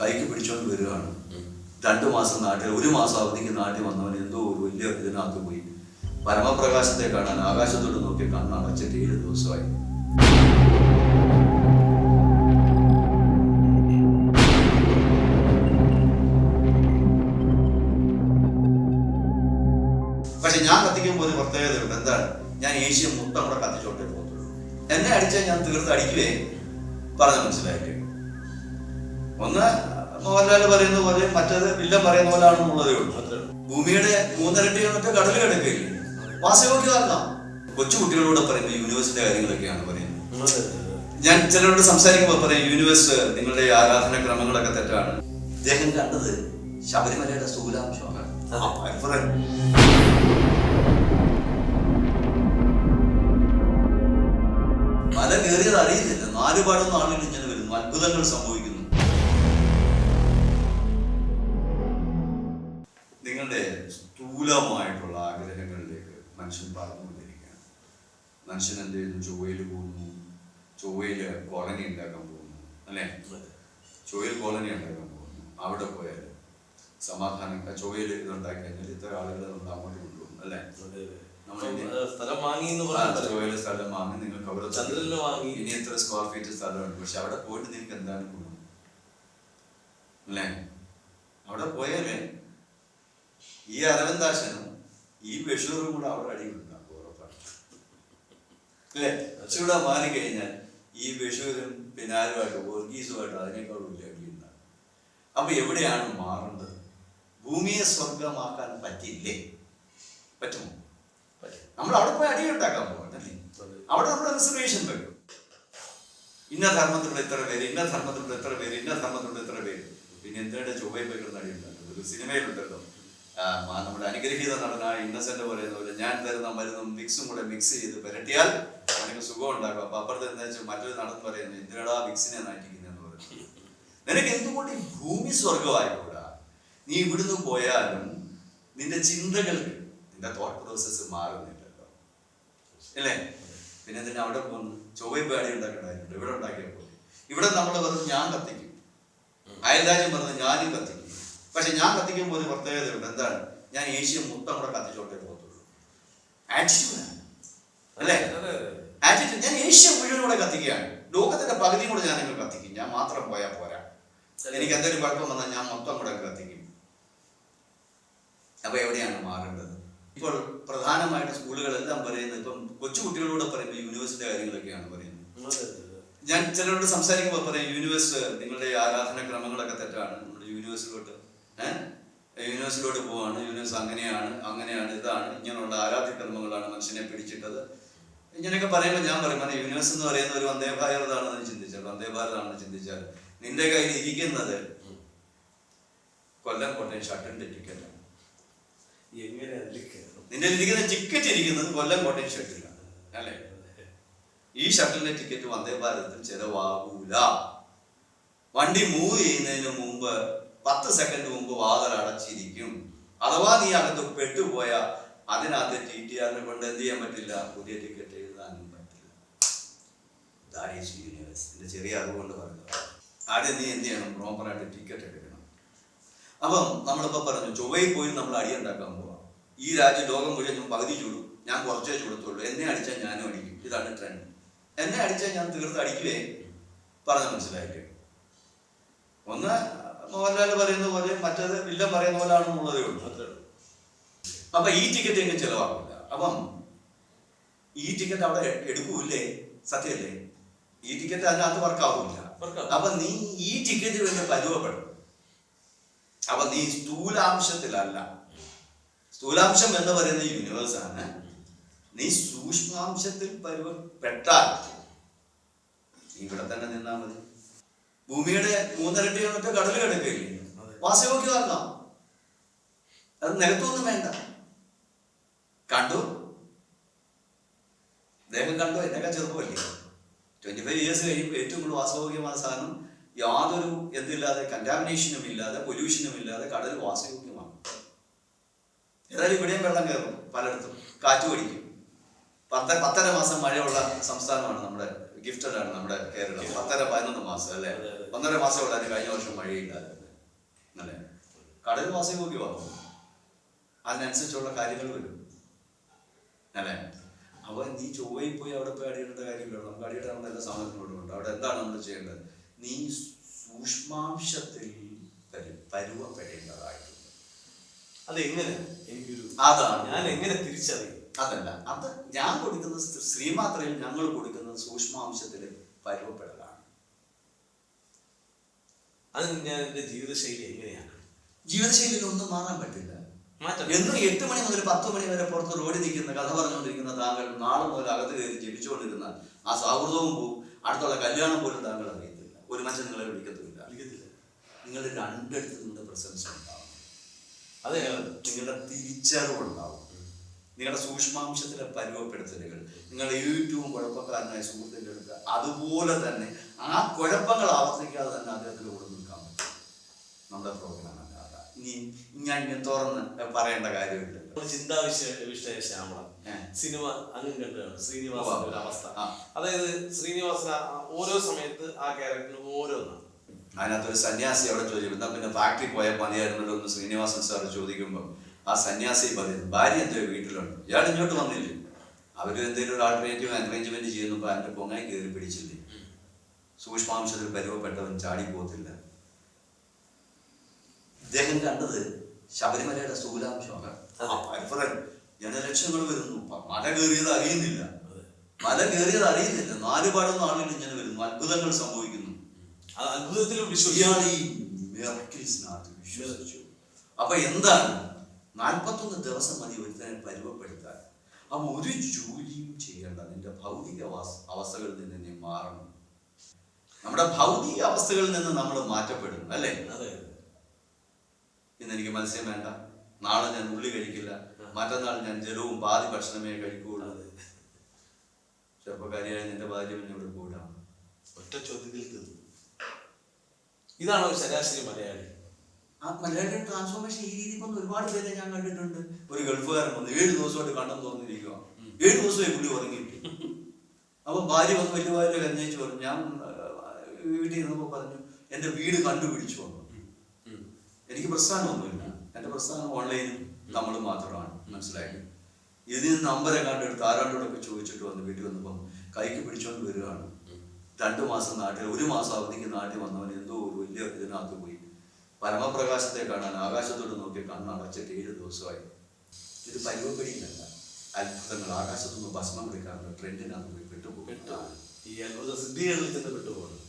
കൈക്ക് പിടിച്ചോണ്ട് വരികയാണ് രണ്ടു മാസം നാട്ടിൽ ഒരു മാസം അവധിക്ക് നാട്ടിൽ വന്നവൻ എന്തോ ഒരു വലിയ ഇതിനകത്ത് പോയി. പരമപ്രകാശത്തെ കാണാൻ ആകാശത്തോട് നോക്കി കണ്ണടച്ചിട്ട് ഏഴ് ദിവസമായി. പക്ഷെ ഞാൻ കത്തിക്കുമ്പോൾ ഒരു പ്രത്യേകതയുണ്ട് എന്താണ്? ഞാൻ ഏഷ്യ മൊത്തം കൂടെ കത്തിച്ചോട്ടേ പോകത്തുള്ളൂ. എന്നെ അടിച്ചാൽ ഞാൻ തീർത്ത് അടിക്കുവേ? പറഞ്ഞ മനസ്സിലായില്ലേ? ഒന്ന് മോഹൻലാൽ പറയുന്ന പോലെ മറ്റേത് വില്ലൻ പറയുന്ന പോലെ ആണെന്നുള്ളതേ ഉള്ളൂ. ഭൂമിയുടെ മൂന്നരട്ടി എന്നിട്ട് കടൽ കിടക്കില്ലേ വാസയോഗ്യമല്ല കൊച്ചു കുട്ടികളോട് പറയുമ്പോൾ യൂണിവേഴ്സിന്റെ കാര്യങ്ങളൊക്കെയാണ് പറയുന്നത്. ഞാൻ ചിലരോട് സംസാരിക്കുമ്പോൾ പറയും യൂണിവേഴ്സ് നിങ്ങളുടെ ആരാധന ക്രമങ്ങളൊക്കെ തെറ്റാണ്. അദ്ദേഹം കണ്ടത് ശബരിമലയുടെ സ്ഥൂലാംശമാണ്. മല കയറിയത് അറിയുന്നില്ല നാലുപാടൊന്നും ആളുകൾ ഇങ്ങനെ വരുന്നു അത്ഭുതങ്ങൾ സംഭവിക്കുന്നു നിങ്ങളുടെ സ്ഥൂലമായിട്ടുള്ള ആഗ്രഹങ്ങളിലേക്ക് മനുഷ്യൻ പറന്നുകൊണ്ടിരിക്കുകയാണ്. മനുഷ്യൻ എന്ത് ചെയ്യുന്നു? ചൊവ്വയിൽ പോകുന്നു. ചൊവ്വയിൽ കോളനി ഉണ്ടാക്കാൻ പോകുന്നു. അല്ലേ? ചൊവ്വയിൽ കോളനി ഉണ്ടാക്കാൻ പോകുന്നു. അവിടെ പോയാൽ സമാധാനം ചൊവ്വയിൽ ഇതുണ്ടാക്കി കഴിഞ്ഞാൽ ഇത്ര ആളുകൾ നമ്മൾ അങ്ങോട്ട് കൊണ്ടുപോകും. അല്ലേ? സ്ഥലം വാങ്ങി എന്ന് ആ, സ്ഥലം വാങ്ങി നിങ്ങൾക്ക് അവിടെ ചന്ദ്രനിൽ വാങ്ങി. ഇനി എത്ര സ്ക്വയർ ഫീറ്റ് സ്ഥലമുണ്ട്. പക്ഷെ അവിടെ പോയിട്ട് നിങ്ങൾക്ക് എന്താണ് ഗുണം? അല്ലേ? അവിടെ പോയാലേ ഈ അരവിന്ദാശനും ഈ ബഷീറും കൂടെ അവിടെ അടിയുണ്ടാക്കും ഉറപ്പാണ്. അല്ലേ? കുറച്ചുകൂടെ മാറി കഴിഞ്ഞാൽ ഈ ബഷീറും പിന്നാരുമായിട്ട് വർഗീസുമായിട്ട് അതിനേക്കാൾ വലിയ അടിയുണ്ടാകും അപ്പൊ എവിടെയാണ് മാറേണ്ടത്? ഭൂമിയെ സ്വർഗമാക്കാൻ പറ്റില്ലേ പറ്റുമോ? നമ്മൾ അവിടെ പോയി അടിയുണ്ടാക്കാൻ പോകണ്ടല്ലേ അവിടെ നമ്മൾ റിസർവേഷൻ വേണം ഇന്ന ധർമ്മത്തിലുള്ള ഇത്ര പേര് ഇന്ന ധർമ്മത്തിലുള്ള ഇത്ര പേര് ഇന്ന ധർമ്മത്തിലുള്ള ഇത്ര പേര്. പിന്നെ എന്തിനാണ് ചൊവ്വയിൽ പോയി കിടന്ന് അടിയുണ്ടാക്കുന്നത് ഒരു സിനിമയിലുണ്ടല്ലോ. നമ്മുടെ അനുഗ്രഹീത നടന ഇന്നസെന്റ് പറയുന്ന പോലെ ഞാൻ തരുന്ന മരുന്നും മിക്സും കൂടെ മിക്സ് ചെയ്ത് പുരട്ടിയാൽ നിനക്ക് സുഖം ഉണ്ടാക്കും അപ്പൊ അപ്പുറത്ത് എന്താ വെച്ചാൽ മറ്റൊരു നടൻ പറയുന്നത് എന്തിനടാ മിക്സിനെ നാറ്റിക്കുന്നതെന്ന് പറഞ്ഞു നിനക്ക് എന്തുകൊണ്ട് ഭൂമി സ്വർഗമായിക്കൂടാ നീ ഇവിടുന്ന് പോയാലും നിന്റെ ചിന്തകൾ നിന്റെ തോട്ട് പ്രോസസ്സ് മാറുന്നില്ലല്ലോ. അല്ലേ പിന്നെ എന്തിനാ അവിടെ പോകുന്നു? ചൊവ്വയിൽ പേടി ഉണ്ടാക്കണ്ടായിരുന്നു ഇവിടെ ഉണ്ടാക്കിയാൽ പോലെ ഇവിടെ നമ്മൾ പറഞ്ഞു ഞാൻ കത്തിക്കും. അയൽരാജ്യം പറഞ്ഞു ഞാനും കത്തിക്കും. പക്ഷെ ഞാൻ കത്തിക്കുമ്പോൾ ഒരു പ്രത്യേകതയുണ്ട്. എന്താണ്? ഞാൻ ഏഷ്യ മൊത്തം കൂടെ കത്തിച്ചോട്ടേ പോകത്തുള്ളൂ അല്ലേ? ആറ്റിറ്റ്യൂഡ് ഞാൻ ഏഷ്യ മുഴുവൻ കൂടെ കത്തിക്കുകയാണ്. ലോകത്തിന്റെ പകുതിയും കൂടെ ഞാൻ നിങ്ങൾ കത്തിക്കും. ഞാൻ മാത്രം പോയാൽ പോരാ. എനിക്ക് എന്തെങ്കിലും കുഴപ്പം വന്നാൽ ഞാൻ മൊത്തം കൂടെ കത്തിക്കും. അപ്പൊ എവിടെയാണ് മാറേണ്ടത്? ഇപ്പോൾ പ്രധാനമായിട്ട് സ്കൂളുകളെല്ലാം പറയുന്നത് ഇപ്പം കൊച്ചു കുട്ടികളോട് പറയുമ്പോൾ യൂണിവേഴ്സിറ്റി കാര്യങ്ങളൊക്കെയാണ് പറയുന്നത്. ഞാൻ ചിലരോട് സംസാരിക്കുമ്പോൾ പറയും യൂണിവേഴ്സ് നിങ്ങളുടെ ആരാധന ക്രമങ്ങളൊക്കെ തെറ്റാണ്. നമ്മുടെ യൂണിവേഴ്സിലോട്ട് യൂണിവേഴ്സിലോട്ട് പോവാണ്. യൂണിവേഴ്സ് അങ്ങനെയാണ് അങ്ങനെയാണ് ഇതാണ്. ഇങ്ങനെയുള്ള ആരാധ്യ കർമ്മങ്ങളാണ് മനുഷ്യനെ പിടിച്ചിട്ടത്. ഇങ്ങനെയൊക്കെ പറയുമ്പോൾ ഞാൻ പറയും "മോനെ, യൂണിവേഴ്സ് എന്ന് പറയുന്ന ഒരു വന്ദേ ഭാരതാണെന്ന് ചിന്തിച്ചാൽ വന്ദേ ഭാരതാണെന്ന് ചിന്തിച്ചാൽ നിന്റെ കയ്യിൽ ഇരിക്കുന്നത് കൊല്ലം കോട്ടയം ഷട്ടിന്റെ ടിക്കറ്റാണ് നിന്റെ ഇരിക്കുന്ന ടിക്കറ്റ് ഇരിക്കുന്നത് കൊല്ലം കോട്ടയം ഷട്ടിലാണ് അല്ലേ? ഈ ഷട്ടിലിന്റെ ടിക്കറ്റ് വന്ദേ ഭാരതത്തിൽ ചെലവാകൂല. വണ്ടി മൂവ് ചെയ്യുന്നതിന് മുമ്പ് പത്ത് സെക്കൻഡ് മുമ്പ് വാതിൽ അടച്ചിരിക്കും. അഥവാ നീ അകത്ത് പെട്ടുപോയ അതിനകത്ത് ടി ടി ആറിനെ കൊണ്ട് എന്ത് ചെയ്യാൻ പറ്റില്ല? പുതിയ ടിക്കറ്റ് എഴുതാനും പറ്റില്ല. That is universe. എന്റെ ചെറിയ അറിവുകൊണ്ട് പറഞ്ഞത് ആദ്യം നീ എന്ത് ചെയ്യണം? പ്രോപ്പറായിട്ട് ടിക്കറ്റ് എടുക്കണം. അപ്പം നമ്മളിപ്പോ പറഞ്ഞു ചൊവ്വയിൽ പോയി നമ്മൾ അടി ഉണ്ടാക്കാൻ പോവാം. ഈ രാജ്യം ലോകം മുഴുവൻ പകുതി ചൂടും. ഞാൻ കുറച്ചേ ചൂടത്തുള്ളൂ. എന്നെ അടിച്ചാൽ ഞാനും അടിക്കും. ഇതാണ് ട്രെൻഡ് എന്നെ അടിച്ചാൽ ഞാൻ തീർത്ത് അടിക്കുകയും പറഞ്ഞ മനസ്സിലായിട്ട് ഒന്ന് മോഹൻലാൽ പറയുന്ന പോലെ മറ്റത് വില്ലൻ പറയുന്ന പോലെ ആണെന്നുള്ളതേ ഉള്ളൂ അപ്പൊ ഈ ടിക്കറ്റ് എങ്ങനെ ചെലവാക്കില്ല അപ്പം ഈ ടിക്കറ്റ് അവിടെ എടുക്കൂല്ലേ? സത്യല്ലേ ഈ ടിക്കറ്റ് അതിനകത്ത് വർക്കാവില്ല. അപ്പൊ നീ ഈ ടിക്കറ്റ് വേണ്ടി പരുവപ്പെടും അപ്പൊ നീ സ്ഥൂലാംശത്തിലല്ല. സ്ഥൂലാംശം എന്ന് പറയുന്ന യൂണിവേഴ്സാണ് നീ സൂക്ഷ്മാംശത്തിൽ പരുവപ്പെട്ടാൽ നീ ഇവിടെ തന്നെ നിന്നാ മതി. ഭൂമിയുടെ മൂന്നിരട്ടി വന്നിട്ട് കടൽ കിടക്കില്ലേ വാസയോഗ്യമല്ല അത് നിലത്തൊന്നും വേണ്ട. കണ്ടു? അദ്ദേഹം കണ്ടു. എന്നൊക്കെ ചെറുപ്പമല്ലേ? ട്വന്റി ഫൈവ് ഇയേഴ്സ് കഴിയുമ്പോൾ ഏറ്റവും കൂടുതൽ വാസയോഗ്യമായ സാധനം യാതൊരു എന്തില്ലാതെ കണ്ടാമിനേഷനും ഇല്ലാതെ പൊല്യൂഷനും ഇല്ലാതെ കടൽ വാസയോഗ്യമാണ്. ഏതായാലും ഇവിടെയും വെള്ളം കയറും പലയിടത്തും. കാറ്റ് പിടിക്കും. പത്ത പത്തര മാസം മഴയുള്ള സംസ്ഥാനമാണ് നമ്മുടെ ഗിഫ്റ്റഡ് ആണ് നമ്മുടെ കേരളം. പത്തര പതിനൊന്ന് മാസം അല്ലേ. ഒന്നര മാസം ഇവിടെ കഴിഞ്ഞ വർഷം മഴയില്ലായിരുന്നു അല്ലേ? കടൽ മാസം നോക്കി വന്നു. അതിനനുസരിച്ചുള്ള കാര്യങ്ങൾ വരും. അല്ലേ? അപ്പോൾ നീ ചൊവ്വയിൽ പോയി അവിടെ പോയി അടിയിടേണ്ട കാര്യമില്ല നമുക്ക് അടിയിടാനുള്ള എല്ലാ സാധനങ്ങളോടും ഉണ്ട്. അവിടെ എന്താണ് നമ്മൾ ചെയ്യേണ്ടത്? നീ സൂക്ഷ്മാംശത്തിൽ പരി- പരുവപ്പെടേണ്ടതായിട്ടുണ്ട്. അത് എങ്ങനെ എനിക്കൊരു അതാണ്. ഞാൻ എങ്ങനെ തിരിച്ചറിയും? അതല്ല അത് ഞാൻ കൊടുക്കുന്ന ശ്രീമാത്രയിൽ ഞങ്ങൾ കൊടുക്കുന്ന സൂക്ഷ്മാംശത്തിൽ പരുവപ്പെടലാണ് അത് ഞാൻ എന്റെ ജീവിതശൈലി എങ്ങനെയാണ്? ജീവിതശൈലിയിൽ ഒന്നും മാറാൻ പറ്റില്ല. എന്നും എട്ട് മണി മുതൽ പത്ത് മണി വരെ പുറത്ത് റോഡിൽ നിൽക്കുന്ന കഥ പറഞ്ഞുകൊണ്ടിരിക്കുന്ന താങ്കൾ നാളെ മുതൽ അകത്ത് കയറി ജപിച്ചുകൊണ്ടിരുന്ന ആ സൗഹൃദവും പോവും. അടുത്തുള്ള കല്യാണം പോലും താങ്കൾ അറിയത്തില്ല. ഒരു മനുഷ്യൻ നിങ്ങളെ വിളിക്കത്തില്ല വിളിക്കത്തില്ല. നിങ്ങളുടെ രണ്ടിടത്ത് നിങ്ങളുടെ പ്രസൻസ് ഉണ്ടാവും. അതെ. നിങ്ങളുടെ തിരിച്ചറിവുണ്ടാവും. നിങ്ങളുടെ സൂക്ഷ്മാംശത്തിലെ പരുവപ്പെടുത്തലുകൾ നിങ്ങളുടെ ഏറ്റവും കുഴപ്പക്കാരനായ സുഹൃത്തിന്റെ അടുത്ത് അതുപോലെ തന്നെ ആ കുഴപ്പങ്ങൾ ആവർത്തിക്കാതെ തന്നെ അദ്ദേഹത്തിന് കൂടെ നിൽക്കാൻ പറ്റും. നമ്മുടെ പ്രോഗ്രാം അല്ലാതെ. ഇനി ഞാൻ ഇങ്ങനെ തുറന്ന് പറയേണ്ട കാര്യമില്ല. ചിന്താ ചിന്താവിഷയ വിഷയ ശ്യാമള സിനിമ അങ്ങ് കണ്ടാണ് ശ്രീനിവാസന്റെ ഒരു അവസ്ഥ. അതായത് ശ്രീനിവാസൻ ഓരോ സമയത്ത് ആ ക്യാരക്ടറിന് ഓരോന്നാണ്. അതിനകത്തൊരു സന്യാസി അവിടെ ചോദിക്കും. എന്നാൽ പിന്നെ ഫാക്ടറി പോയാൽ മതിയായിരുന്നല്ലോ എന്ന് ശ്രീനിവാസൻ സാർ ചോദിക്കുമ്പോൾ ആ സന്യാസി പറയുന്നു ഭാര്യ എന്തോ വീട്ടിലുണ്ട്. ഇയാൾ ഇങ്ങോട്ട് വന്നില്ലേ? അവർ എന്തെങ്കിലും ഒരു ആൾട്ടർനേറ്റീവ് അറേഞ്ച്മെന്റ് ചെയ്യുന്നു. എന്റെ പൊങ്ങായി കയറി പിടിച്ചില്ലേ? സൂക്ഷ്മാംശത്തിൽ പരുവപ്പെട്ടവൻ ചാടി പോകത്തില്ല ഇദ്ദേഹം കണ്ടത് ശബരിമലയുടെ സ്ഥൂലാംശമാണ്. ജനലക്ഷങ്ങൾ വരുന്നു. മല കയറിയത് അറിയുന്നില്ല. മല കയറിയത് അറിയുന്നില്ല. നാല് പാടൊന്നും ആളുകൾ ഇങ്ങനെ വരുന്നു. അത്ഭുതങ്ങൾ സംഭവിക്കുന്നു. അത് അത്ഭുതത്തിലും ഇയാൾ ഈ വിശ്വസിച്ചു. അപ്പൊ എന്താണ് നാൽപ്പത്തൊന്ന് ദിവസം മതി ഒരുത്തനെ പരുവപ്പെടുത്താൻ അപ്പം ഒരു ജോലിയും ചെയ്യേണ്ട. നിന്റെ ഭൗതിക അവസ്ഥ- അവസ്ഥകളിൽ നിന്ന് നീ മാറണം. നമ്മുടെ ഭൗതിക അവസ്ഥകളിൽ നിന്ന് നമ്മൾ മാറ്റപ്പെടും അല്ലേ? അതെ. ഇന്ന് എനിക്ക് മത്സ്യം വേണ്ട. നാളെ ഞാൻ ഉള്ളി കഴിക്കില്ല. മറ്റന്നാൾ ഞാൻ ജലവും പാതി ഭക്ഷണമേ കഴിക്കുകയുള്ളൂ. ചെറുപ്പക്കാരിയായ നിന്റെ ഭാര്യ എന്നോട് കൂടാം ഒറ്റ ചോദ്യത്തിൽ തീർന്നു. ഇതാണ് ഒരു ശരാശരി മലയാളി. ആ മലയാളി ട്രാൻസ്ഫോർമേഷൻ ഈ രീതിയിൽ വന്ന് ഒരുപാട് പേരെ ഞാൻ കണ്ടിട്ടുണ്ട്. ഒരു ഗൾഫുകാരൻ വന്ന് ഏഴ് ദിവസമായിട്ട് കണ്ടെന്ന് തോന്നിയിരിക്കുക ഏഴ് ദിവസമായി പുള്ളി ഉറങ്ങിയിട്ട്. അപ്പൊ ഭാര്യ വന്ന് വലിയ ഭാര്യ കഞ്ഞേച്ച് പറഞ്ഞു ഞാൻ വീട്ടിൽ ഇരുന്നപ്പോ പറഞ്ഞു എന്റെ വീട് കണ്ടുപിടിച്ചു വന്നു. എനിക്ക് പ്രസ്ഥാനമൊന്നുമില്ല. എന്റെ പ്രസ്ഥാനം ഓൺലൈനും നമ്മൾ മാത്രമാണ്. മനസ്സിലായി? ഇതിൽ നിന്ന് നമ്പരെ കണ്ടെടുത്ത് ആരാണ്ടോടൊക്കെ ചോദിച്ചിട്ട് വന്ന് വീട്ടിൽ വന്നപ്പം കൈക്ക് പിടിച്ചോണ്ട് വരികയാണ്. രണ്ടു മാസം നാട്ടിൽ ഒരു മാസം അവധിക്ക് നാട്ടിൽ വന്നവൻ എന്തോ ഒരു വലിയ ഇതിനകത്ത് പോയി. പരമപ്രകാശത്തെ കാണാൻ ആകാശത്തോട് നോക്കി കണ്ണടച്ചിട്ട് ഏഴ് ദിവസമായി. ഇത് പരുവപ്പെടിയിലല്ല അത്ഭുതങ്ങൾ. ആകാശത്തുനിന്ന് ഭസ്മം എടുക്കാറുണ്ട് ട്രെൻഡിനകത്ത് പോയി പെട്ടുപോകും. ഈ അത്ഭുത സിദ്ധികളിൽ പെട്ടുപോകുന്നു